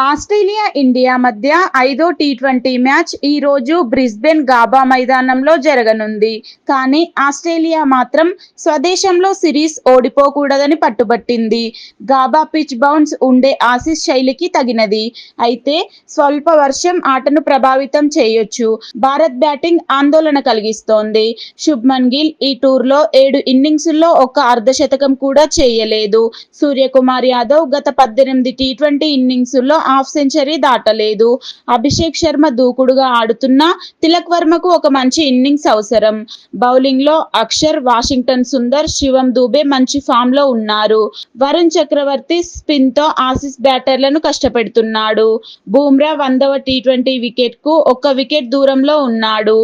Australia India మధ్య ఐదో T twenty match ఈ రోజు బ్రిస్బెన్ గాబా మైదానంలో జరగనుంది. కానీ ఆస్ట్రేలియా మాత్రం స్వదేశంలో సిరీస్ ఓడిపోకూడదని పట్టుబట్టింది. గాబా పిచ్ బౌన్స్ ఉండే ఆసీస్ శైలికి తగినది. అయితే స్వల్ప వర్షం ఆటను ప్రభావితం చేయొచ్చు. భారత్ బ్యాటింగ్ ఆందోళన కలిగిస్తోంది. శుభ్మన్ గిల్ ఈ టూర్లో ఏడు ఇన్నింగ్స్ల్లో ఒక అర్ధశతకం కూడా చేయలేదు. సూర్యకుమార్ యాదవ్ గత పద్దెనిమిది టీ ట్వంటీ ఇన్నింగ్స్లో హాఫ్ సెంచరీ దాటలేదు. అభిషేక్ శర్మ దూకుడుగా ఆడుతున్నా తిలక్ వర్మకు ఒక మంచి ఇన్నింగ్స్ అవసరం. బౌలింగ్లో అక్షర్ వాషింగ్టన్ సుందర్ శివం దూబే మంచి ఫామ్లో ఉన్నారు. వరుణ్ చక్రవర్తి స్పిన్తో ఆసీస్ బ్యాటర్లను కష్టపెడుతున్నాడు. బూమ్రా వందవ టీ ట్వంటీ వికెట్కు ఒక్క వికెట్ దూరంలో ఉన్నాడు.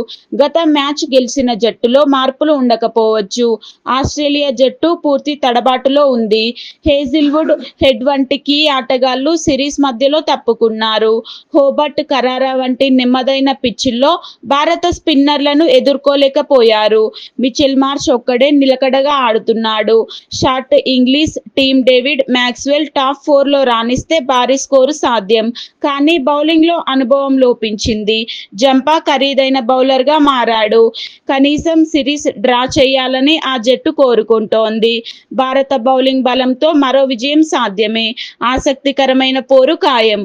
గత మ్యాచ్ గెలిచిన జట్టులో మార్పులు ఉండకపోవచ్చు. ఆస్ట్రేలియా జట్టు పూర్తి తడబాటులో ఉంది. హేజిల్వుడ్ హెడ్ వంటి కీ ఆటగాళ్ళు సిరీస్ మధ్యలో తప్పుకున్నారు. హోబర్ట్ కరారా వంటి నెమ్మదైన పిచ్ల్లో భారత స్పిన్నర్లను ఎదుర్కోలేకపోయారు. మిచెల్ మార్ష్ ఒక్కడే నిలకడగా ఆడుతున్నాడు. Short Inglis Tim David Maxwell top ఫోర్లో రాణిస్తే భారీ స్కోరు సాధ్యం. కానీ బౌలింగ్లో అనుభవం లోపించింది. జంపా ఖరీదైన బౌలర్గా మారాడు. కనీసం సిరీస్ డ్రా చేయాలని ఆ జట్టు కోరుకుంటోంది. భారత బౌలింగ్ బలంతో మరో విజయం సాధ్యమే. ఆసక్తికరమైన పోరు I am